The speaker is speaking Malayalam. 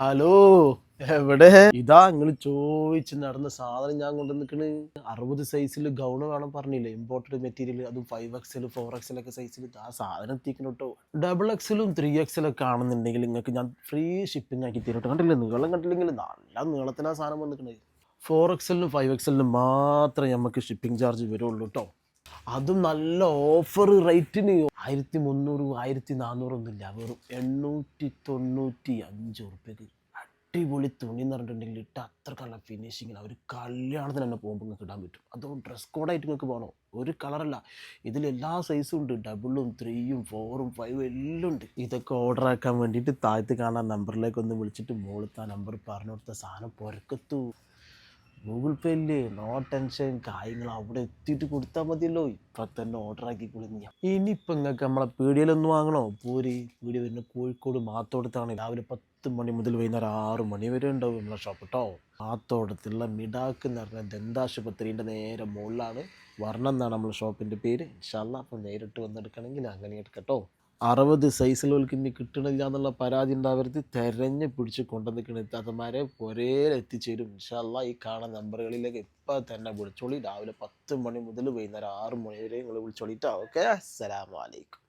ഹലോ എവിടെ? ഇതാ നിങ്ങൾ ചോദിച്ച് നടന്ന സാധനം ഞാൻ കൊണ്ടു നിൽക്കണ് അറുപത് സൈസിൽ ഗൗണ് വേണം പറഞ്ഞില്ലേ? ഇമ്പോർട്ടഡ് മെറ്റീരിയൽ അതും ഫൈവ് എക്സൽ ഫോർ എക്സൽ ഒക്കെ സൈസിൽ ആ സാധനം എത്തിക്കണം കേട്ടോ ഡബിൾ എക്സലും ത്രീ എക്സലും ഒക്കെ ആണെന്നുണ്ടെങ്കിൽ നിങ്ങൾക്ക് ഞാൻ ഫ്രീ ഷിപ്പിംഗ് ആക്കി തരും കണ്ടില്ല? നീളം കണ്ടില്ലെങ്കിൽ നല്ല നീളത്തിലാണ് സാധനം വന്നിക്കണത് ഫോർ എക്സലിനും ഫൈവ് എക്സലിനും മാത്രമേ നമുക്ക് ഷിപ്പിംഗ് ചാർജ് വരുള്ളൂ കേട്ടോ അതും നല്ല ഓഫർ റേറ്റിന് ആയിരത്തി മുന്നൂറ് ആയിരത്തി നാനൂറൊന്നും ഇല്ല വെറും എണ്ണൂറ്റി തൊണ്ണൂറ്റി അഞ്ച് ഉറുപ്പ്യക്ക് അടിപൊളി തുണി എന്ന് പറഞ്ഞിട്ടുണ്ടെങ്കിൽ ഇട്ട് അത്രക്കുള്ള ഫിനിഷിങ്ങിൽ ഒരു കല്യാണത്തിന് തന്നെ പോകുമ്പോൾ നിങ്ങൾക്ക് ഇടാൻ പറ്റും. അതോ ഡ്രസ് കോഡായിട്ട് നിങ്ങൾക്ക് പോകണോ. ഒരു കളറല്ല ഇതിൽ എല്ലാ സൈസും ഉണ്ട്. ഡബിളും ത്രീയും ഫോറും ഫൈവും എല്ലാം ഉണ്ട്. ഇതൊക്കെ ഓർഡർ ആക്കാൻ വേണ്ടിയിട്ട് താഴത്ത് കാണാൻ നമ്പറിലേക്ക് ഒന്ന് വിളിച്ചിട്ട് മോളത്ത് ആ നമ്പർ പറഞ്ഞു കൊടുത്ത സാധനം പുരക്കത്തു. ഗൂഗിൾ പേ ഇല്ലേ നോ ടെൻഷൻ കാര്യങ്ങൾ അവിടെ എത്തിയിട്ട് കൊടുത്താൽ മതിയല്ലോ. ഇപ്പം തന്നെ ഓർഡർ ആക്കി കുളിഞ്ഞ ഇനിയിപ്പം നിങ്ങൾക്ക് നമ്മളെ പീടികയിലൊന്ന് വാങ്ങണോ? പോരി പീടിക വരുന്ന കോഴിക്കോട് മാത്തോടത്താണ് രാവിലെ പത്ത് മണി മുതൽ വൈകുന്നേരം ആറ് മണി വരെ ഉണ്ടാവും നമ്മളെ ഷോപ്പ് കേട്ടോ മാത്തോടത്തുള്ള മിഡാക്ക് എന്ന് പറഞ്ഞ ദന്താശുപത്രിന്റെ നേരെ മുകളിലാണ്. വർണം എന്നാണ് നമ്മളെ ഷോപ്പിന്റെ പേര്. ഇൻഷാല്ല അപ്പം നേരിട്ട് വന്നെടുക്കണമെങ്കിൽ അങ്ങനെ എടുക്കട്ടോ. അറുപത് സൈസിലുകൾക്ക് ഇനി കിട്ടണില്ല എന്നുള്ള പരാതി ഉണ്ടാവരുത്. തെരഞ്ഞ് പിടിച്ച് നിൽക്കുന്ന എത്താത്തമാരെ ഒരേ എത്തിച്ചേരും. ഇൻഷാല്ല ഈ കാണുന്ന നമ്പറുകളിലേക്ക് ഇപ്പം തന്നെ വിളിച്ചോളി. രാവിലെ പത്ത് മണി മുതൽ വൈകുന്നേരം ആറ് മണി വരെ നിങ്ങൾ വിളിച്ചോളിട്ടോ. ഓക്കെ? അസ്സലാമലൈക്കും